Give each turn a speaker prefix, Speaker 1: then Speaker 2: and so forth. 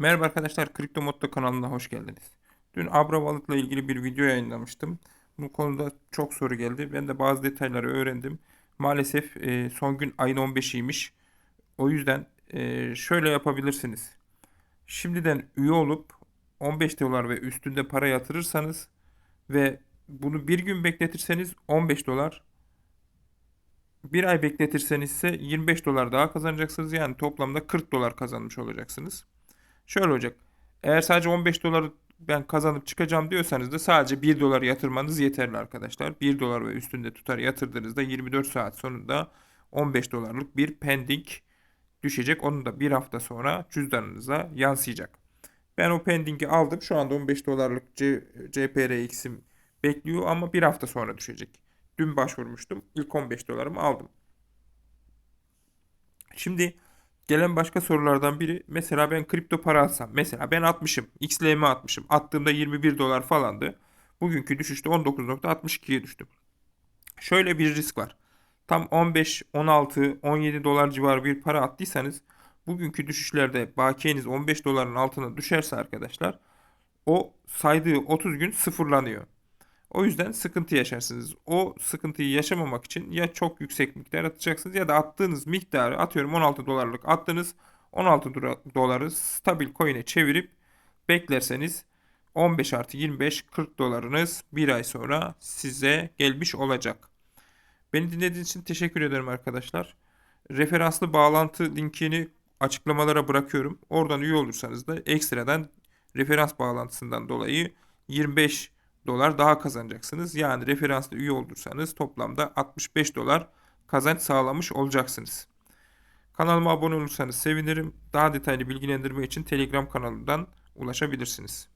Speaker 1: Merhaba arkadaşlar, Kripto Modda kanalına hoş geldiniz. Dün Abra Wallet'la ilgili bir video yayınlamıştım. Bu konuda çok soru geldi. Ben de bazı detayları öğrendim. Maalesef e, son gün ayın 15'iymiş. O yüzden e, şöyle yapabilirsiniz. Şimdiden üye olup 15 dolar ve üstünde para yatırırsanız ve bunu bir gün bekletirseniz 15 dolar, bir ay bekletirseniz ise 25 dolar daha kazanacaksınız. Yani toplamda 40 dolar kazanmış olacaksınız. Şöyle olacak. Eğer sadece 15 dolar ben kazanıp çıkacağım diyorsanız da sadece 1 dolar yatırmanız yeterli arkadaşlar. 1 dolar ve üstünde tutar yatırdığınızda 24 saat sonunda 15 dolarlık bir pending düşecek. Onu da bir hafta sonra cüzdanınıza yansıyacak. Ben o pendingi aldım. Şu anda 15 dolarlık C- CPRX'im bekliyor ama bir hafta sonra düşecek. Dün başvurmuştum. İlk 15 dolarımı aldım. Şimdi gelen başka sorulardan biri mesela ben kripto para alsam. Mesela ben atmışım. XLM atmışım. Attığımda 21 dolar falandı. Bugünkü düşüşte 19.62'ye düştü. Şöyle bir risk var. Tam 15, 16, 17 dolar civarı bir para attıysanız bugünkü düşüşlerde bakiyeniz 15 doların altına düşerse arkadaşlar o saydığı 30 gün sıfırlanıyor. O yüzden sıkıntı yaşarsınız. O sıkıntıyı yaşamamak için ya çok yüksek miktar atacaksınız ya da attığınız miktarı atıyorum 16 dolarlık attınız 16 dora- doları stabil coin'e çevirip beklerseniz 15 artı 25 40 dolarınız bir ay sonra size gelmiş olacak. Beni dinlediğiniz için teşekkür ederim arkadaşlar. Referanslı bağlantı linkini açıklamalara bırakıyorum. Oradan üye olursanız da ekstradan referans bağlantısından dolayı 25 dolar daha kazanacaksınız. Yani referanslı üye olursanız toplamda 65 dolar kazanç sağlamış olacaksınız. Kanalıma abone olursanız sevinirim. Daha detaylı bilgilendirme için Telegram kanalından ulaşabilirsiniz.